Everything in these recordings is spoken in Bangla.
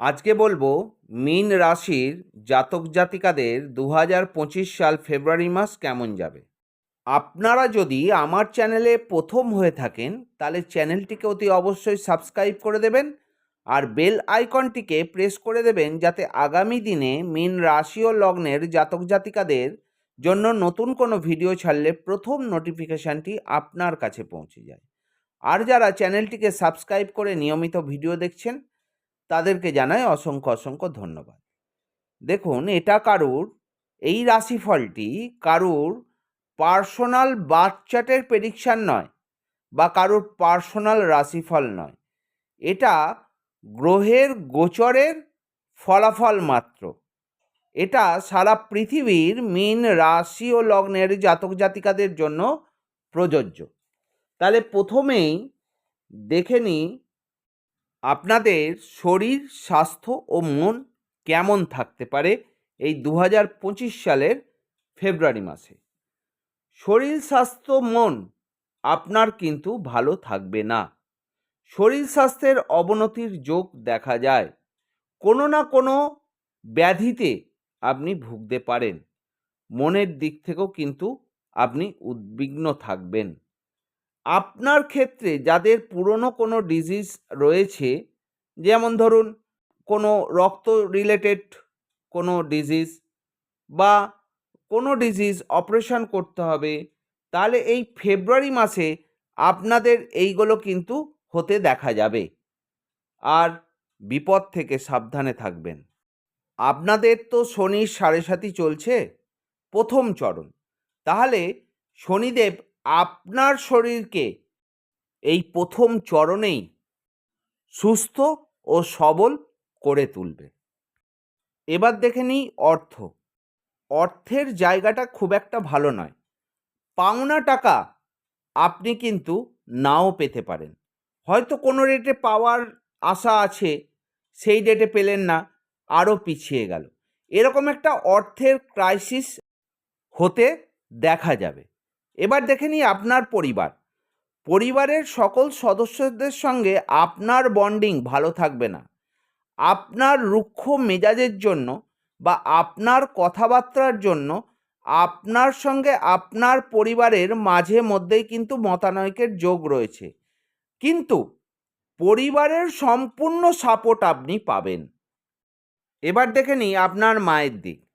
আজকে বলব, মিন রাশির জাতক জাতিকাদের দু হাজার পঁচিশ সাল ফেব্রুয়ারি মাস কেমন যাবে? আপনারা যদি আমার চ্যানেলে প্রথম হয়ে থাকেন, তাহলে চ্যানেলটিকে অতি অবশ্যই সাবস্ক্রাইব করে দেবেন আর বেল আইকনটিকে প্রেস করে দেবেন যাতে আগামী দিনে মিন রাশি ও লগ্নের জাতক জাতিকাদের জন্য নতুন কোনো ভিডিও ছাড়লে প্রথম নোটিফিকেশানটি আপনার কাছে পৌঁছে যায়। আর যারা চ্যানেলটিকে সাবস্ক্রাইব করে নিয়মিত ভিডিও দেখছেন তাদেরকে জানাই অসংখ্য অসংখ্য ধন্যবাদ। দেখুন, এটা কারুর, এই রাশিফলটি কারুর পার্সোনাল বাচ্চাটের প্রেডিকশান নয় বা কারুর পার্সোনাল রাশিফল নয়। এটা গ্রহের গোচরের ফলাফল মাত্র। এটা সারা পৃথিবীর মীন রাশি ও লগ্নের জাতক জাতিকাদের জন্য প্রযোজ্য। তাহলে প্রথমেই দেখে নিই আপনাদের শরীর, স্বাস্থ্য ও মন কেমন থাকতে পারে এই দু হাজার পঁচিশ সালের ফেব্রুয়ারি মাসে? শরীর, স্বাস্থ্য, মন আপনার কিন্তু ভালো থাকবে না। শরীর স্বাস্থ্যের অবনতির যোগ দেখা যায়। কোনো না কোনো ব্যাধিতে আপনি ভুগতে পারেন। মনের দিক থেকেও কিন্তু আপনি উদ্বিগ্ন থাকবেন। আপনার ক্ষেত্রে যাদের পুরনো কোনো ডিজিজ রয়েছে, যেমন ধরুন কোনো রক্ত রিলেটেড কোনো ডিজিজ বা কোনো ডিজিজ অপারেশন করতে হবে, তাহলে এই ফেব্রুয়ারি মাসে আপনাদের এইগুলো কিন্তু হতে দেখা যাবে। আর বিপদ থেকে সাবধানে থাকবেন। আপনাদের তো শনির সাড়ে সাথী চলছে, প্রথম চরণ। তাহলে শনিদেব আপনার শরীরকে এই প্রথম চরণেই সুস্থ ও সবল করে তুলবে। এবার দেখে নিই অর্থ। অর্থের জায়গাটা খুব একটা ভালো নয়। পাওনা টাকা আপনি কিন্তু নাও পেতে পারেন। হয়তো কোনো রেটে পাওয়ার আশা আছে, সেই ডেটে পেলেন না, আরও পিছিয়ে গেল। এরকম একটা অর্থের ক্রাইসিস হতে দেখা যাবে। এবার দেখে নিই আপনার পরিবার। পরিবারের সকল সদস্যদের সঙ্গে আপনার বন্ডিং ভালো থাকবে না। আপনার রুক্ষ মেজাজের জন্য বা আপনার কথাবার্তার জন্য আপনার সঙ্গে আপনার পরিবারের মাঝে মধ্যেই কিন্তু মতানৈক্যের যোগ রয়েছে। কিন্তু পরিবারের সম্পূর্ণ সাপোর্ট আপনি পাবেন। এবার দেখে নিই আপনার মায়ের দিক।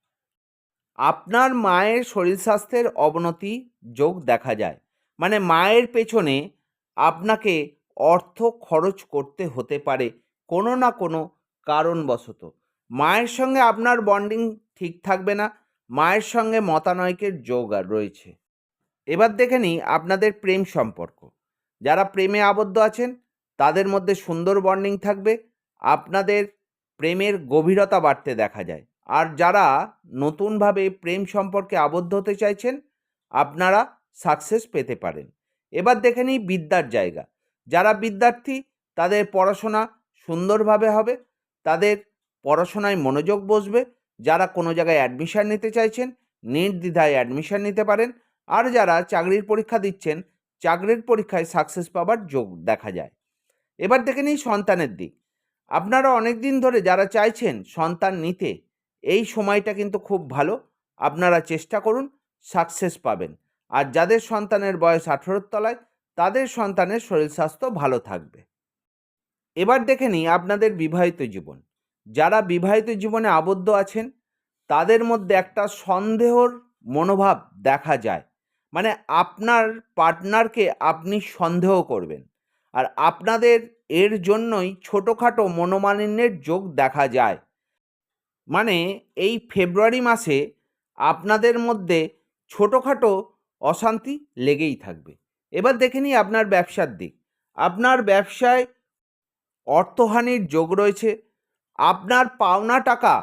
আপনার মায়ের শরীর স্বাস্থ্যের অবনতি যোগ দেখা যায়। মানে মায়ের পেছনে আপনাকে অর্থ খরচ করতে হতে পারে কোনো না কোনো কারণবশত। মায়ের সঙ্গে আপনার বন্ডিং ঠিক থাকবে না, মায়ের সঙ্গে মতানৈক্যের যোগ রয়েছে। এবার দেখে নিই আপনাদের প্রেম সম্পর্ক। যারা প্রেমে আবদ্ধ আছেন, তাদের মধ্যে সুন্দর বন্ডিং থাকবে, আপনাদের প্রেমের গভীরতা বাড়তে দেখা যায়। আর যারা নতুনভাবে প্রেম সম্পর্কে আবদ্ধ হতে চাইছেন, আপনারা সাকসেস পেতে পারেন। এবার দেখে নিই বিদ্যার জায়গা। যারা বিদ্যার্থী, তাদের পড়াশোনা সুন্দরভাবে হবে, তাদের পড়াশোনায় মনোযোগ বসবে, যারা কোনো জায়গায় অ্যাডমিশান নিতে চাইছেন, নির্দ্বিধায় অ্যাডমিশান নিতে পারেন, আর যারা চাকরির পরীক্ষা দিচ্ছেন, চাকরির পরীক্ষায় সাকসেস পাবার যোগ দেখা যায়। এবার দেখে নিই সন্তানের দিক। আপনারা অনেক দিন ধরে যারা চাইছেন সন্তান নিতে এই সময়টা কিন্তু খুব ভালো। আপনারা চেষ্টা করুন সাকসেস পাবেন। আর যাদের সন্তানের বয়স আঠেরোর তলায়, তাদের সন্তানের শরীর স্বাস্থ্য ভালো থাকবে। এবার দেখে নিই আপনাদের বিবাহিত জীবন। যারা বিবাহিত জীবনে আবদ্ধ আছেন, তাদের মধ্যে একটা সন্দেহর মনোভাব দেখা যায়। মানে আপনার পার্টনারকে আপনি সন্দেহ করবেন। আর আপনাদের এর জন্যই ছোটোখাটো মনোমালিন্যের যোগ দেখা যায়। মানে এই ফেব্রুয়ারি মাসে আপনাদের মধ্যে ছোটোখাটো অশান্তি লেগেই থাকবে। এবার দেখে নিই আপনার ব্যবসার দিক। আপনার ব্যবসায় অর্থহানির যোগ রয়েছে। আপনার পাওনা টাকা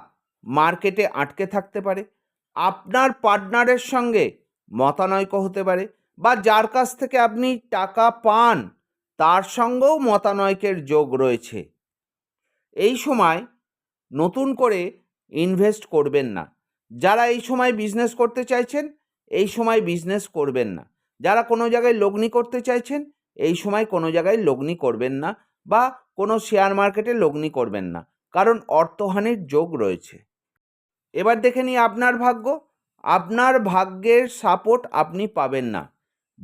মার্কেটে আটকে থাকতে পারে। আপনার পার্টনারের সঙ্গে মতানৈক্য হতে পারে বা যার কাছ থেকে আপনি টাকা পান, তার সঙ্গেও মতানৈক্যের যোগ রয়েছে। এই সময় নতুন করে ইনভেস্ট করবেন না। যারা এই সময় বিজনেস করতে চাইছেন, এই সময় বিজনেস করবেন না। যারা কোনো জায়গায় লগ্নি করতে চাইছেন, এই সময় কোনো জায়গায় লগ্নি করবেন না বা কোনো শেয়ার মার্কেটে লগ্নি করবেন না। কারণ অর্থহানির যোগ রয়েছে। এবার দেখে নিই আপনার ভাগ্য। আপনার ভাগ্যের সাপোর্ট আপনি পাবেন না।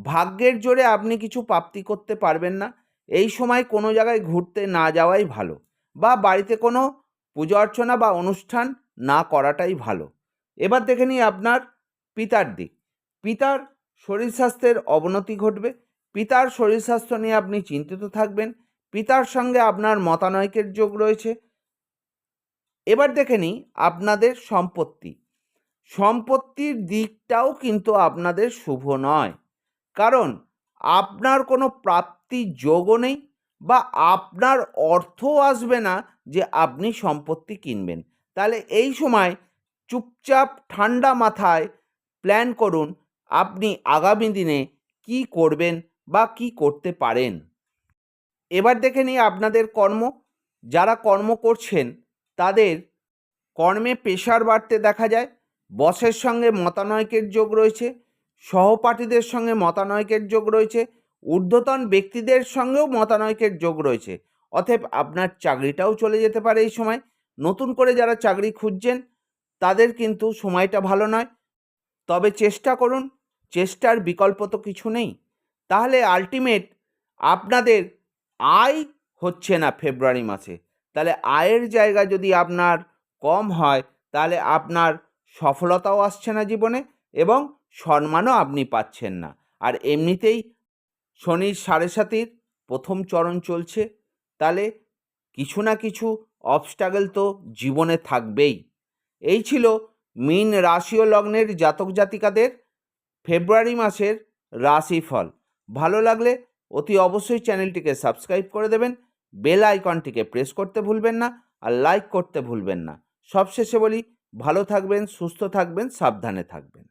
ভাগ্যের জোরে আপনি কিছু প্রাপ্তি করতে পারবেন না। এই সময় কোনো জায়গায় ঘুরতে না যাওয়াই ভালো বা বাড়িতে কোনো পুজো অর্চনা বা অনুষ্ঠান না করাটাই ভালো। এবার দেখে নিই আপনার পিতার দিক। পিতার শরীর স্বাস্থ্যের অবনতি ঘটবে, পিতার শরীর স্বাস্থ্য নিয়ে আপনি চিন্তিত থাকবেন, পিতার সঙ্গে আপনার মতানৈক্যের যোগ রয়েছে। এবার দেখে নিই আপনাদের সম্পত্তি। সম্পত্তির দিকটাও কিন্তু আপনাদের শুভ নয়। কারণ আপনার কোনো প্রাপ্তির যোগও নেই বা আপনার অর্থও আসবে না যে আপনি সম্পত্তি কিনবেন। তাহলে এই সময় চুপচাপ ঠান্ডা মাথায় প্ল্যান করুন, আপনি আগামী দিনে কি করবেন বা কি করতে পারেন। এবার দেখে নিই আপনাদের কর্ম। যারা কর্ম করছেন, তাদের কর্মে পেশার বাড়তে দেখা যায়। বসের সঙ্গে মতানৈক্যের যোগ রয়েছে, সহপাঠীদের সঙ্গে মতানৈক্যের যোগ রয়েছে, ঊর্ধ্বতন ব্যক্তিদের সঙ্গেও মতানৈক্যের যোগ রয়েছে। অতএব আপনার চাকরিটাও চলে যেতে পারে এই সময়। নতুন করে যারা চাকরি খুঁজছেন, তাদের কিন্তু সময়টা ভালো নয়। তবে চেষ্টা করুন, চেষ্টার বিকল্প তো কিছু নেই। তাহলে আলটিমেট আপনাদের আয় হচ্ছে না ফেব্রুয়ারি মাসে। তাহলে আয়ের জায়গা যদি আপনার কম হয়, তাহলে আপনার সফলতাও আসছে না জীবনে এবং সম্মানও আপনি পাচ্ছেন না। আর এমনিতেই শনির সাড়ে সাতির প্রথম চরণ চলছে। তাহলে কিছু না কিছু অবস্ট্রাগল তো জীবনে থাকবেই। এই ছিল মিন রাশি ও লগ্নের জাতক জাতিকাদের ফেব্রুয়ারি মাসের রাশিফল। ভালো লাগলে অতি অবশ্যই চ্যানেলটিকে সাবস্ক্রাইব করে দেবেন, বেল আইকনটিকে প্রেস করতে ভুলবেন না আর লাইক করতে ভুলবেন না। সবশেষে বলি, ভালো থাকবেন, সুস্থ থাকবেন, সাবধানে থাকবেন।